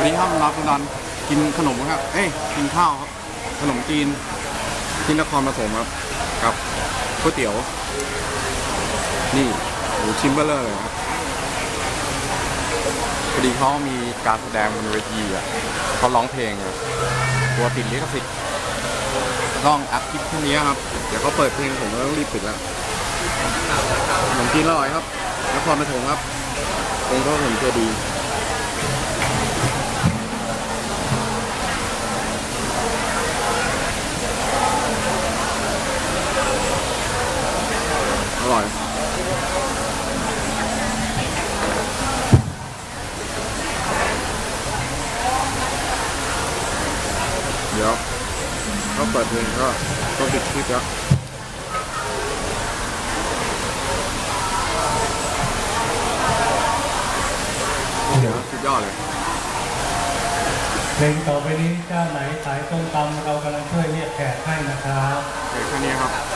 วันนี้ครับเราคุณดอนกินขนมครับ เอ้ยกินข้าวครับ ขนมจีนที่นครปฐมครับ กับก๋วยเตี๋ยว นี่หมูชิมเบอร์เลอร์เลยครับพอดีเขามีการแสดงบนเวทีอะเขาร้องเพลงอะตัวติดลิขสิทธิ์ต้องอัพคลิปแค่นี้ครับ เดี๋ยวเขาเปิดเพลงผมก็ต้องรีบปิดแล้วขนมจีนอร่อยครับนครปฐมครับองค์พระผมเจดีย์ ร่อยเดี๋ยวก็เปิดเพลงก็ก็ปิดคลิปแล้วเดี๋ยวสุดยอดเลยเพลงต่อไปนี้เจ้าไหนขายส้มตำเรากำลังช่วยเรียกแขกให้นะครับโอเคแค่นี้ครับ